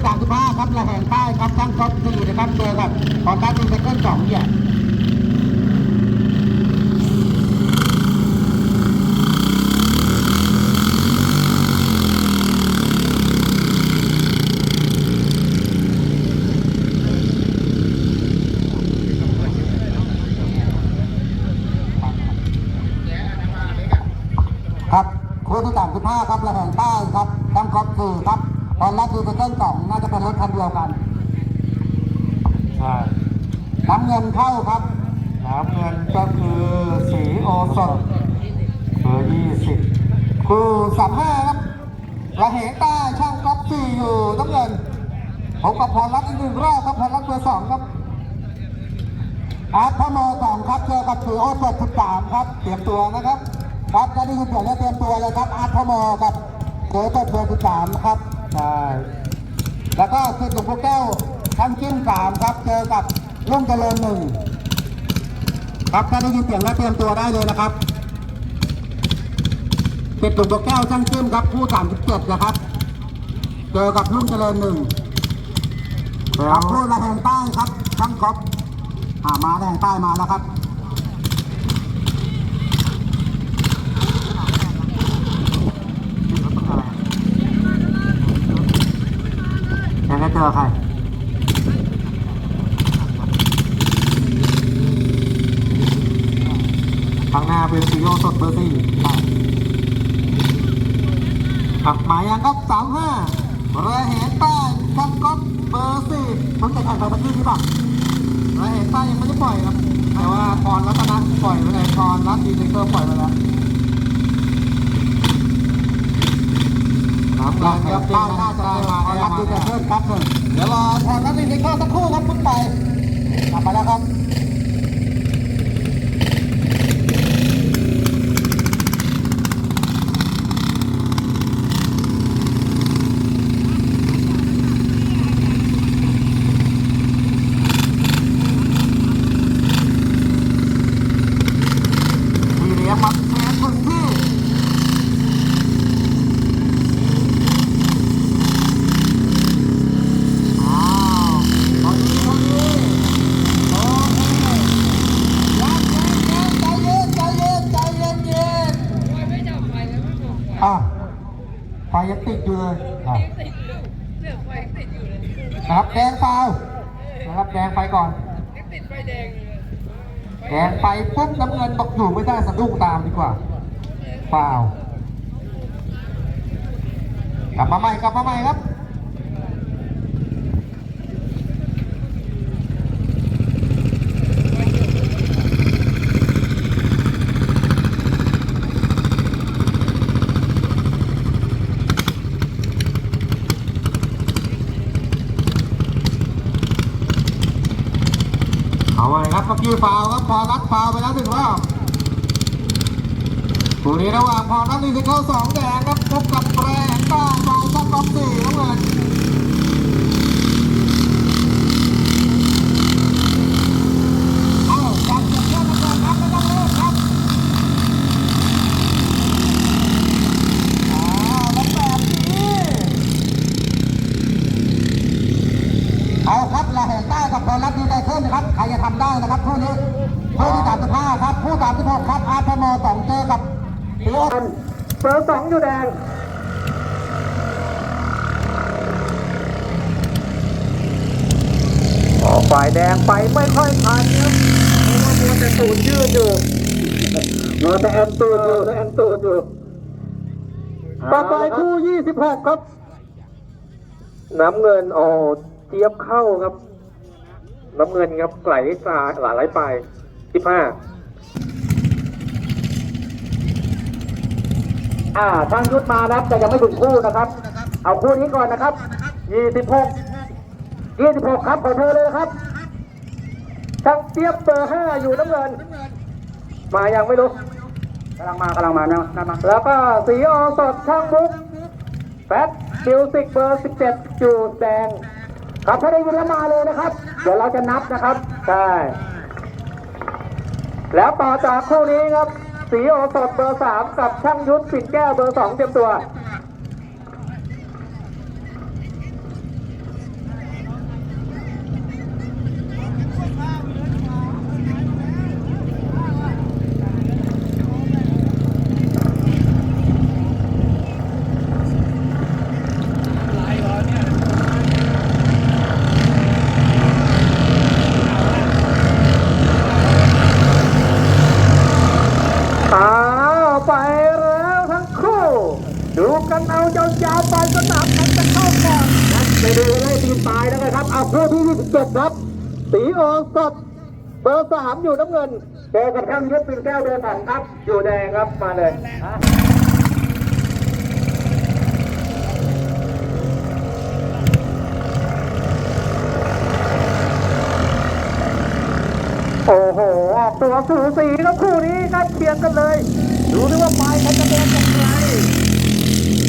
ที่สามสิบห้าครับระแหงใต้ครับช่างก๊อฟสี่นะครับเจอกับคอนดัสดีเซเกิลสองเนี่ยครับคู่ที่สามสิบห้าครับระแหงใต้ครับช่างก๊อฟสี่ครับ อนดัสดีเซเกิลสองน่าจะเป็นรถคันเดียวกันใช่น้ำเงินเข้าครับน้ำเงินก็คือสีโอสดเบอร์ยี่สิบคู่สามห้าครับระเหงใต้ช่างก๊อฟสี่อยู่น้ำเงินผมกับพรรัตน์อีกหนึ่งรอบครับพรรัตน์เบอร์สองครับอาร์ตพโมสองครับเจอกับสีโอสดสิบสามครับเตรียมตัวนะครับครับจะได้ยินเสียงแล้วเตรียมตัวเลยครับอาร์ตพโมกับสีโอสดเบอร์สิบสามครับ ใช่แล้วก็คือหลวงพ่อแก้วทั้งจิ้มสามครับ เจอกับลุงเจริญหนึ่งครับถ้าได้ยินเสียงแล้วเตรียมตัวได้เลยนะครับเป็ดหลวงพ่อแก้วช่างจิ้มครับคู่สามสิบเจ็ดนะครับ เจอกับลุงเจริญหนึ่งครับคู่ระแหงใต้ครับช่างครบอ่ามาระแหงใต้มาแล้วครับ ยังไงเจอใครข้างหน้าเป็นสีโอสดเบอร์สี่ครับหมายยังครับสามห้าระแหงใต้ช่างก๊อฟเบอร์สี่มันจะแข่งไปประเทศที่ป่ะระเหงใต้ยังไม่ได้ปล่อยครับ แต่ว่าพรรัตนะปล่อยไปเลยพรรัตดีเซเกอร์ปล่อยไปแล้ว น้ำเงิเรานเดี๋คยรัวบใต้าหน้าจะใต้เป็นมาครับดูจะเคิลครับหนึ่งเดี๋ยวรอพอรับดีเซเข้าสักครู่ครับพุ่งไปกลับมาแล้วครับ ทีเรียงมาแทนคนที่ อ้าวตอนนี้ตอนนี้โอเคยันยันยันใจเย็นใจเย็นใจเย็นเย็นอะไฟ ยังติดอยู่เลยอะนะครับแดงเปล่านะครับแดงไฟก่อนแดงไปปุ๊บน้ำเงินบอกอยู่ไม่ได้สะดุ้งตามดีกว่า เปล่ากลับมาใหม่กลับมาใหม่ครับ เอาไว้ครับเมื่อกี้ ฟาวครับพอรัดฟาวไปแล้วหนึ่งรอบคู่นี้ระหว่างพอรัดนี่คือเข้าสองแดงครับพบกับแปรงต้าบางชักกอมสี่น้ำเงินเอ้าจับเสียบเพื่อนน้ำเงินครับไม่ต้องเล่นครับอ่าแล้วแบบนี้เอาครับระแหงใต้กับพอรัดดีได้ขึ้นนะครับใครจะทำได้นะครับคู่ นี้คู่ที่สามสิบห้าครับคู่สามสิบหกครับอาร์พมสองเจอกับเดียวเบอร์สองอยู่แดงออฝ่ายแดงไปไม่ค่อยทันครับเพราะว่ามัวแต่ตูดยืดอยู่มัวแต่แอนตูดอยู่แอนตูดอยู่ต่อไปคู่26ครับ น้ำเงินอ๋อเจี๊ยบเข้าครับ น้ำเงินครับไหลสาหลาไหลไป สิบห้าอ่าทางยุทธมานะครับแต่ยังไม่ถึงคู่นะครับ เอาคู่นี้ก่อนนะครับ26 26ครับขอเธอเลยนะครับช่างเจี๊ยบเบอร์5อยู่น้ำเงิน มายังไม่รู้กำลังมากำลังมานะนั่นมาแล้วก็สีออสดช่างมุกแฟตมิวสิกเบอร์17อยู่แดง ครับถ้าได้ยินแล้วมาเลยนะครับ เดี๋ยวเราจะนับนะครับ ใช่ แล้วต่อจากคู่นี้ครับสีโอสดเบอร์สามกับช่างยุทธปิ่นแก้วเบอร์สองเตรียมตัว ดูกันเอายาวๆไปสนามมันจะเข้าก่อนนะไปดูไล่ทีมตายแล้วนะครับเอาคู่ที่27ครับสีโอสดเบอร์สามอยู่น้ำเงินเจอกับช่างยุทธปินแก้วเดินสันครับ อยู่แดงครับมาเลยโอ้โหออกตัวสูสีครับคู่นี้ครับเคียงกันเลย ดูดิว่าปลายใครจะเดินกับใคร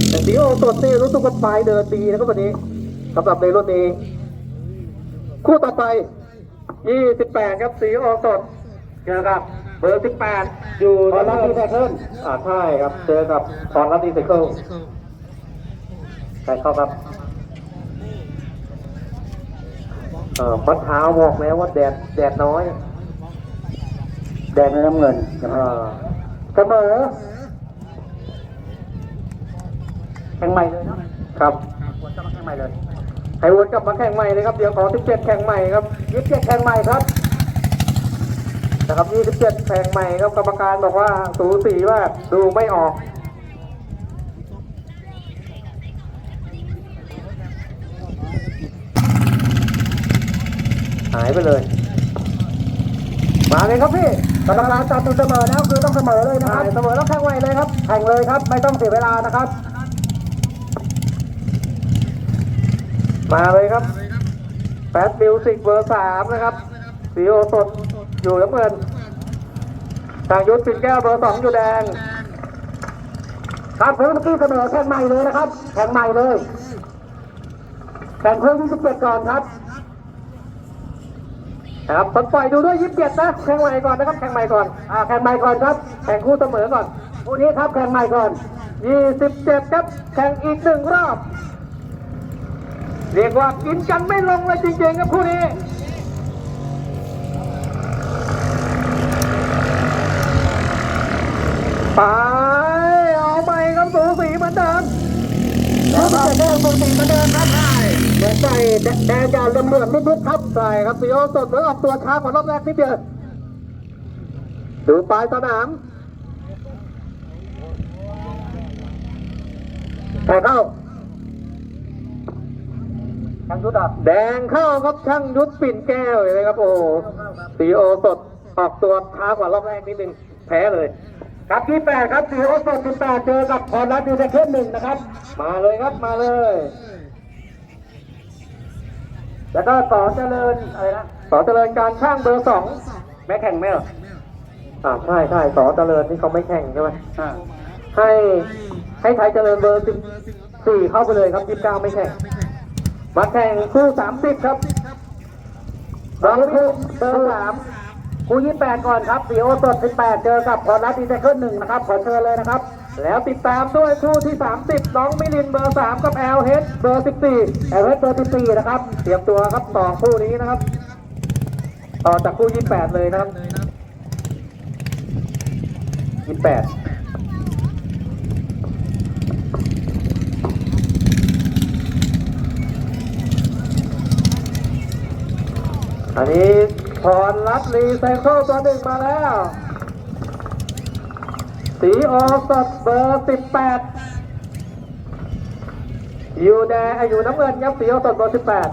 แต่สีโอสดนี่รู้สึกว่าปลายเดินดีนะครับวันนี้ สำหรับในรุ่นนี้ คู่ต่อไป 28 ครับสีโอสดเจอกับเบอร์ 18 อยู่ตอนรับดีไซเคิลอ่าใช่ครับ เจอกับตอนรับดีไซเคิลใครเข้าครับเออมัดเท้าบอกแล้วว่าแดดแดดน้อย แดดน้ำเงินอ่าเสมอแข่งใหม่เลยนะครับ วนกลับมาแข่งใหม่เลยให้วนกลับมาแข่งใหม่เลยครับ เดี๋ยวขอ 17 แข่งใหม่ครับ 27 แข่งใหม่ครับ นะครับ 27 แข่งใหม่ครับกรรมการบอกว่าสูสีมากดูไม่ออกหายไปเลย มาเลยครับพี่กรรมการตัดจุดเสมอแล้วคือต้องเสมอเลยนะครับ เสมอแล้วแข่งไวเลยครับ แข่งเลยครับ ไม่ต้องเสียเวลานะครับ มาเลยครับแปดมิวสิกเบอร์สามนะครับ สีโอสดอยู่น้ำเงิน ทางยุทธปิ่นแก้วเบอร์สองอยู่แดง ครับเพิ่งเมื่อกี้เสนอแข่งใหม่เลยนะครับ แข่งใหม่เลย แข่งเพิ่มที่สิบเจ็ดก่อนครับครับปล่อยดูด้วยยี่สิบเจ็ดนะ แข่งใหม่ก่อนนะครับ แข่งใหม่ก่อน อ่า แข่งใหม่ก่อนครับ แข่งคู่เสมอก่อน คู่นี้ครับ แข่งใหม่ก่อนยี่สิบเจ็ดครับ แข่งอีกหนึ่งรอบ เรียกว่ากินกันไม่ลงเลยจริงๆครับคู่นี้ไปเอาไปครับสูสีเหมือนเดิมแล้วก็จะได้สูสีเหมือนเดิมครับใช่แต่ใส่แดงจะเรือเหลือมนิดๆครับใช่ครับสีโอสดเหมือออกตัวช้ากว่ารอบแรกนิดเดียวดูปลายสนามใส่เข้า ช่างยุทธอะแดงเข้าครับช่างยุทธปิ่นแก้วเลยครับโอ้โหสีโอสดออกตัวช้ากว่ารอบแรกนิดนึงแพ้เลย ครับที่แปดครับสีโอสดที่แปดเจอกับพรรัตน์ยูไนเต็ดหนึ่งนะครับ มาเลยครับมาเลย แล้วก็สอนเจริญอะไรนะสอนเจริญการช่างเบอร์สองแม่แข่งไหมเหรออ่าใช่ใช่สอนเจริญที่เขาไม่แข่งใช่ไหมอ่าให้ให้ไทยเจริญเบอร์สิบสี่เข้าไปเลยครับยี่สิบเก้าไม่แข่ง มาแข่งคู่สามสิบครับบอลคู่เบอร์สามคู่ยี่แปดก่อนครับสีโอสดสิบแปดเจอกับพรรัตน์ดีไซเคิลหนึ่งนะครับขอเชิญเลยนะครับ แล้วติดตามด้วยคู่ที่สามสิบน้องมิลินเบอร์สามกับแอลเฮดเบอร์สิบสี่แอลเฮดเบอร์สิบสี่นะครับเตรียมตัวครับต่อคู่นี้นะครับ ต่อจากคู่ยี่แปดเลยนะครับยี่แปด อันนี้พรรัดรีไซเคิลตัวหนึ่งมาแล้ว สีโอสดเบอร์สิบแปดอยู่แดงอยู่น้ำเงินครับสีโอสดเบอร์สิบแปด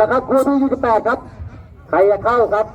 เอาละครับคู่ที่28ครับ ใครจะเข้าครับ